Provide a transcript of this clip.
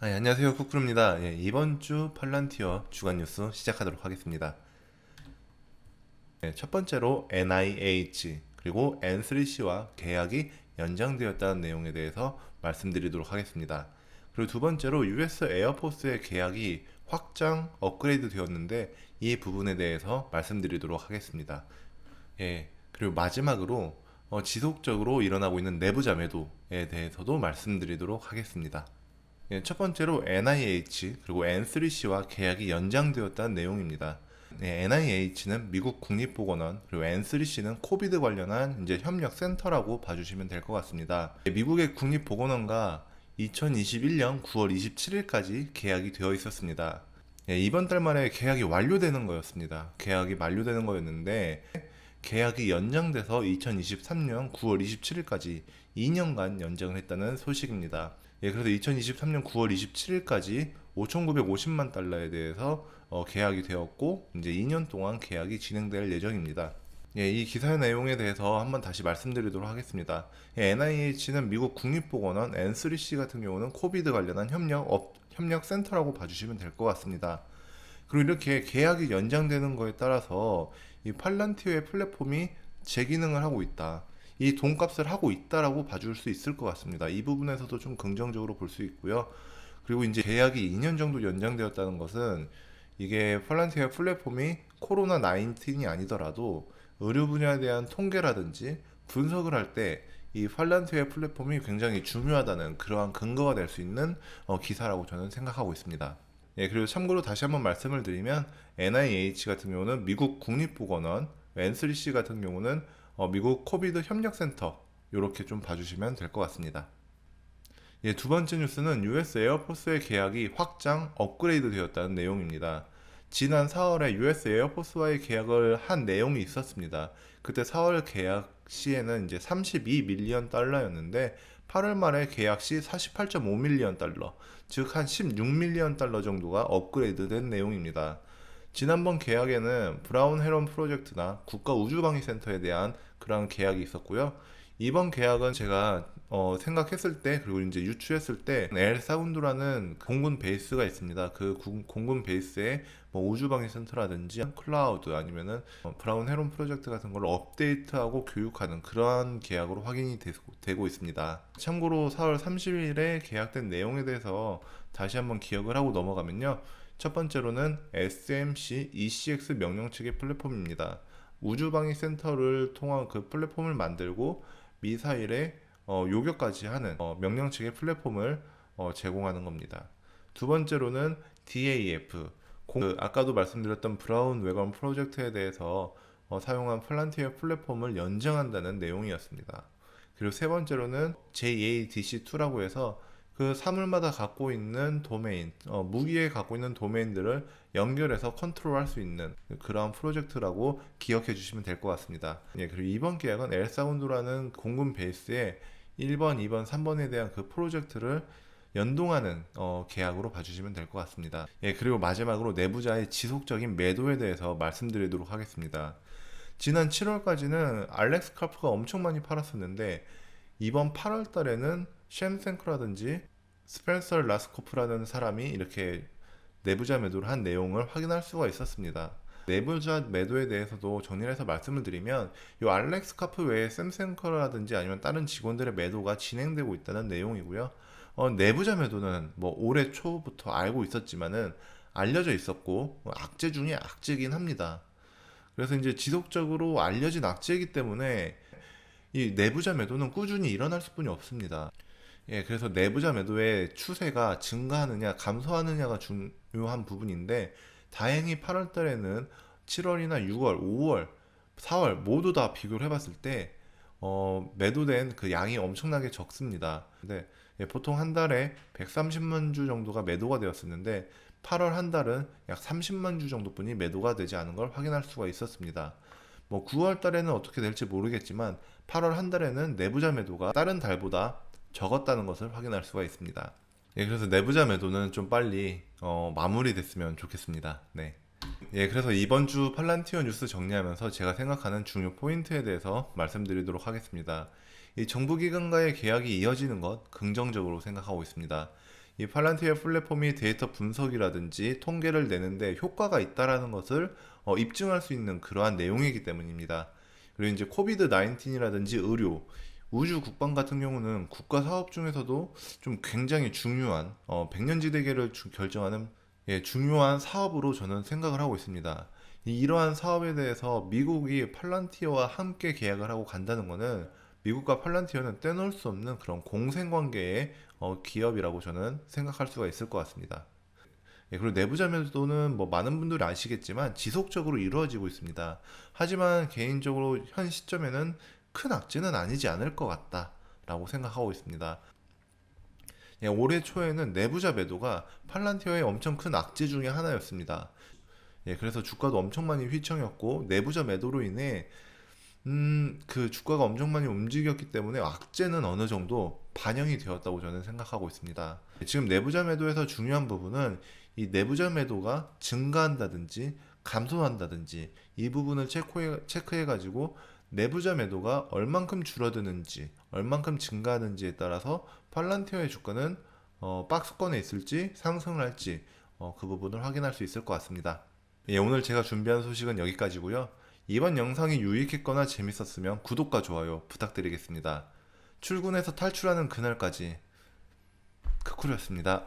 아, 예, 안녕하세요. 쿠쿠루입니다. 예, 이번 주 팔란티어 주간 뉴스 시작하도록 하겠습니다. 예, 첫 번째로 NIH 그리고 N3C와 계약이 연장되었다는 내용에 대해서 말씀드리도록 하겠습니다. 그리고 두 번째로 US 에어포스의 계약이 확장 업그레이드 되었는데 이 부분에 대해서 말씀드리도록 하겠습니다. 예, 그리고 마지막으로 어, 지속적으로 일어나고 있는 내부자 매도에 대해서도 말씀드리도록 하겠습니다. 예, 첫 번째로 NIH 그리고 N3C와 계약이 연장되었다는 내용입니다. 예, NIH는 미국 국립보건원 그리고 N3C는 코비드 관련한 이제 협력 센터라고 봐주시면 될 것 같습니다. 예, 미국의 국립보건원과 2021년 9월 27일까지 계약이 되어 있었습니다. 예, 이번 달 말에 계약이 완료되는 거였습니다. 계약이 만료되는 거였는데 계약이 연장돼서 2023년 9월 27일까지 2년간 연장을 했다는 소식입니다. 예, 그래서 2023년 9월 27일까지 5,950만 달러에 대해서 어, 계약이 되었고 이제 2년 동안 계약이 진행될 예정입니다. 예, 이 기사의 내용에 대해서 한번 다시 말씀드리도록 하겠습니다. 예, NIH는 미국 국립보건원, N3C 같은 경우는 코비드 관련한 협력 업, 협력 센터라고 봐주시면 될 것 같습니다. 그리고 이렇게 계약이 연장되는 거에 따라서 이 팔란티오의 플랫폼이 재기능을 하고 있다. 이 돈값을 하고 있다라고 봐줄 수 있을 것 같습니다. 이 부분에서도 좀 긍정적으로 볼 수 있고요. 그리고 이제 계약이 2년 정도 연장되었다는 것은 이게 팔란티아 플랫폼이 코로나 19이 아니더라도 의료 분야에 대한 통계라든지 분석을 할때 이 팔란티아 플랫폼이 굉장히 중요하다는 그러한 근거가 될 수 있는 어, 기사라고 저는 생각하고 있습니다. 예, 그리고 참고로 다시 한번 말씀을 드리면 NIH 같은 경우는 미국 국립보건원, N3C 같은 경우는 어, 미국 코비드 협력센터 이렇게 좀 봐주시면 될 것 같습니다. 예, 두 번째 뉴스는 US 에어포스의 계약이 확장 업그레이드 되었다는 내용입니다. 지난 4월에 US 에어포스와의 계약을 한 내용이 있었습니다. 그때 4월 계약 시에는 이제 32 밀리언 달러였는데 8월 말에 계약 시 48.5 밀리언 달러, 즉 한 16 밀리언 달러 정도가 업그레이드된 내용입니다. 지난번 계약에는 브라운 헤런 프로젝트나 국가 우주방위센터에 대한 그런 계약이 있었고요. 이번 계약은 제가 어, 생각했을 때 그리고 이제 유추했을 때 엘 사운드라는 공군 베이스가 있습니다. 그 구- 공군 베이스에 뭐 우주방위 센터라든지 클라우드 아니면은 어, 브라운 헤론 프로젝트 같은 걸 업데이트하고 교육하는 그러한 계약으로 확인이 되고, 되고 있습니다. 참고로 4월 30일에 계약된 내용에 대해서 다시 한번 기억을 하고 넘어가면요. 첫 번째로는 SMC ECX 명령체계 플랫폼입니다. 우주방위 센터를 통한 그 플랫폼을 만들고 미사일의 어, 요격까지 하는 어, 명령체계 플랫폼을 어, 제공하는 겁니다. 두 번째로는 DAF, 공- 그 아까도 말씀드렸던 브라운 웨건 프로젝트에 대해서 어, 사용한 플란티어 플랫폼을 연장한다는 내용이었습니다. 그리고 세 번째로는 JADC2라고 해서 그 사물마다 갖고 있는 도메인, 어, 무기에 갖고 있는 도메인들을 연결해서 컨트롤할 수 있는 그러한 프로젝트라고 기억해 주시면 될 것 같습니다. 예, 그리고 이번 계약은 엘사운드라는 공군 베이스에 1번, 2번, 3번에 대한 그 프로젝트를 연동하는 어, 계약으로 봐주시면 될 것 같습니다. 예, 그리고 마지막으로 내부자의 지속적인 매도에 대해서 말씀드리도록 하겠습니다. 지난 7월까지는 알렉스 카프가 엄청 많이 팔았었는데 이번 8월 달에는 쉔생크라든지 스펜서 라스코프라는 사람이 이렇게 내부자 매도를 한 내용을 확인할 수가 있었습니다. 내부자 매도에 대해서도 정리해서 말씀을 드리면 이 알렉스 카프 외에 샘생커라든지 아니면 다른 직원들의 매도가 진행되고 있다는 내용이고요. 어, 내부자 매도는 뭐 올해 초부터 알고 있었지만은 알려져 있었고 뭐 악재 중에 악재긴 합니다. 그래서 이제 지속적으로 알려진 악재이기 때문에 이 내부자 매도는 꾸준히 일어날 수뿐이 없습니다. 예, 그래서 내부자 매도의 추세가 증가하느냐, 감소하느냐가 중요한 부분인데, 다행히 8월 달에는 7월이나 6월, 5월, 4월 모두 다 비교를 해봤을 때, 어, 매도된 그 양이 엄청나게 적습니다. 근데 예, 보통 한 달에 130만 주 정도가 매도가 되었었는데, 8월 한 달은 약 30만 주 정도뿐이 매도가 되지 않은 걸 확인할 수가 있었습니다. 뭐 9월 달에는 어떻게 될지 모르겠지만 8월 한 달에는 내부자 매도가 다른 달보다 적었다는 것을 확인할 수가 있습니다. 예, 그래서 내부자 매도는 좀 빨리 어, 마무리됐으면 좋겠습니다. 네. 예, 그래서 이번 주 팔란티어 뉴스 정리하면서 제가 생각하는 중요 포인트에 대해서 말씀드리도록 하겠습니다. 이 정부기관과의 계약이 이어지는 것 긍정적으로 생각하고 있습니다. 이 팔란티어 플랫폼이 데이터 분석이라든지 통계를 내는데 효과가 있다라는 것을 어, 입증할 수 있는 그러한 내용이기 때문입니다. 그리고 이제 코비드 19이라든지 의료, 우주 국방 같은 경우는 국가 사업 중에서도 좀 굉장히 중요한 어, 백년지대계를 주- 결정하는 예, 중요한 사업으로 저는 생각을 하고 있습니다. 이- 이러한 사업에 대해서 미국이 팔란티어와 함께 계약을 하고 간다는 것은 미국과 팔란티어는 떼놓을 수 없는 그런 공생관계의 어, 기업이라고 저는 생각할 수가 있을 것 같습니다. 예, 그리고 내부자 매도는 뭐 많은 분들이 아시겠지만 지속적으로 이루어지고 있습니다. 하지만 개인적으로 현 시점에는 큰 악재는 아니지 않을 것 같다라고 생각하고 있습니다. 예, 올해 초에는 내부자 매도가 팔란티어의 엄청 큰 악재 중에 하나였습니다. 예, 그래서 주가도 엄청 많이 휘청였고 내부자 매도로 인해 음, 그 주가가 엄청 많이 움직였기 때문에 악재는 어느 정도 반영이 되었다고 저는 생각하고 있습니다. 지금 내부자 매도에서 중요한 부분은 이 내부자 매도가 증가한다든지 감소한다든지 이 부분을 체크해, 체크해 가지고 내부자 매도가 얼만큼 줄어드는지 얼만큼 증가하는지에 따라서 팔란티어의 주가는 어, 박스권에 있을지 상승을 할지 어, 그 부분을 확인할 수 있을 것 같습니다. 예, 오늘 제가 준비한 소식은 여기까지고요. 이번 영상이 유익했거나 재밌었으면 구독과 좋아요 부탁드리겠습니다. 출근해서 탈출하는 그날까지 크쿨이었습니다.